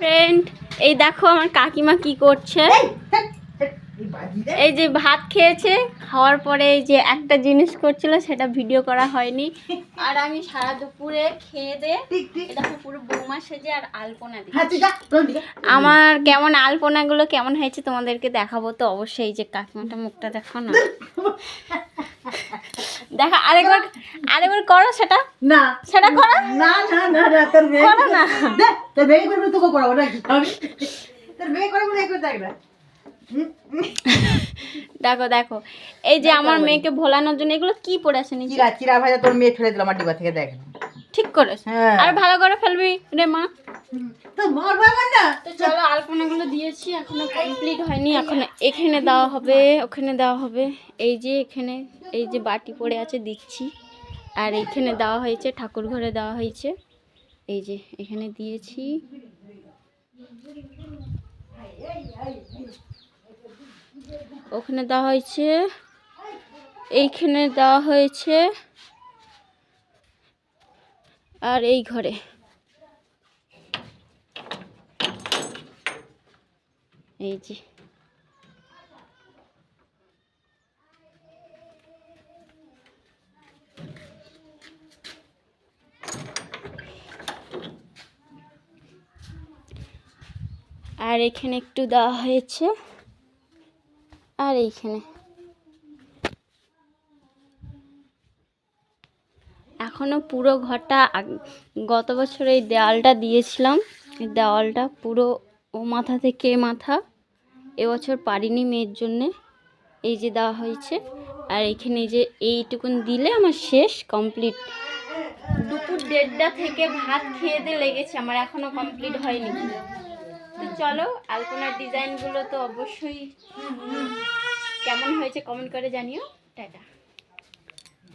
Friend এই দেখো আমার কাকিমা কি করছে। এই যে ভাত খেয়েছে খাওয়ার পরে এই যে একটা জিনিস করছিল সেটা ভিডিও করা হয়নি। আর আমি সারা দুপুরে খেয়ে দে দেখো পুরো বৌমা সেজে আর আলপনা দিই আমার কেমন আলপনাগুলো কেমন হয়েছে তোমাদেরকে দেখাবো তো অবশ্যই যে কাকিমাটা মুখটা দেখো না। দেখা আরেকবার আরেকবার করো সেটা। না। সেটা করো। না না না না তোর মেয়ে করো না। দেখ তোর মেয়ে করবে তোকে করাবো নাকি তোর মেয়ে করবে না একটু দেখ না দেখো দেখো। এই যে আমার মেয়েকে ভোলানোর জন্য এগুলো কি পড়েছে নিচে? চিরা চিরা ভাজা তোর মেয়ে ফেলে দিল আমার ডিবা থেকে দেখ। ঠিক করেছে। হ্যাঁ। আর ভালো করে ফেলবি রে মা। তো মার না। তো চলো আলপনাগুলো দিয়েছি, এখনও কমপ্লিট হয়নি, এখন এখানে দেওয়া হবে, ওখানে দেওয়া হবে। এই যে এখানে, এই যে বাটি পড়ে আছে, দিচ্ছি। আর এইখানে দেওয়া হয়েছে, ঠাকুর ঘরে দেওয়া হয়েছে। এই যে, এখানে দিয়েছি। ওখানে দেওয়া হয়েছে, এইখানে দেওয়া হয়েছে। আর এই ঘরে। এই যে। আর এখানে একটু দেওয়া হয়েছে। আর এইখানে। এখনও পুরো ঘরটা গত বছর এই দেওয়ালটা দিয়েছিলাম। দেওয়ালটা পুরো ও মাথা থেকে মাথা। এবছর পারিনি মেয়ের জন্যে। এই যে দেওয়া হয়েছে। আর এখানে যে এইটুকুন দিলে আমার শেষ কমপ্লিট। দুপুর দেড়টা থেকে ভাত খেয়ে দিয়ে লেগেছে। আমার এখনও কমপ্লিট হয়নি। তো চলো, আলপনার ডিজাইনগুলো তো অবশ্যই কেমন হয়েছে কমেন্ট করে জানিও। টাটা।